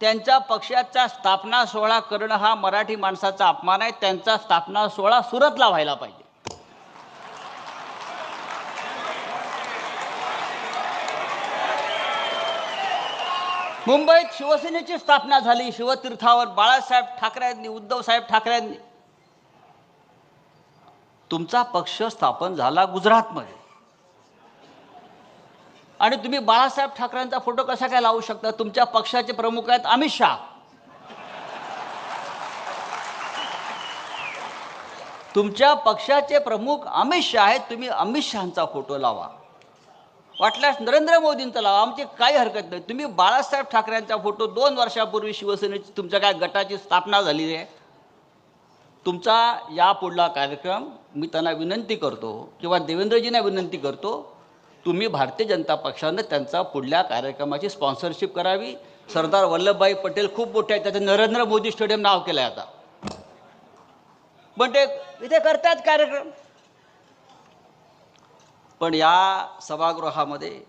त्यांच्या पक्षाचा स्थापना सोहळा करणं हा मराठी माणसाचा अपमान आहे. त्यांचा स्थापना सोहळा सुरतला व्हायला पाहिजे. मुंबईत शिवसेनेची स्थापना झाली. शिवतीर्थावर बाळासाहेब ठाकरेंनी उद्धवसाहेब ठाकरेंनी. तुमचा पक्ष स्थापन झाला गुजरातमध्ये. आणि तुम्ही बाळासाहेब ठाकरेंचा फोटो कसा काय लावू शकता? तुमच्या पक्षाचे प्रमुख आहेत अमित शहा. तुमच्या पक्षाचे प्रमुख अमित शहा आहेत तुम्ही अमित शहाचा फोटो लावा. वाटल्यास नरेंद्र मोदींचा लावा. आमची काही हरकत नाही. तुम्ही बाळासाहेब ठाकरेंचा फोटो दोन वर्षापूर्वी शिवसेनेची तुमच्या काय गटाची स्थापना झालेली आहे? तुमचा या पुढला कार्यक्रम मी त्यांना विनंती करतो किंवा देवेंद्रजींना विनंती करतो तुम्ही भारतीय जनता पक्षानं त्यांचा पुढल्या कार्यक्रमाची स्पॉन्सरशिप करावी. सरदार वल्लभभाई पटेल खूप मोठे आहेत. त्याचं नरेंद्र मोदी स्टेडियम नाव केलं आहे आता. पण ते इथे करतात कार्यक्रम. पण या सभागृहामध्ये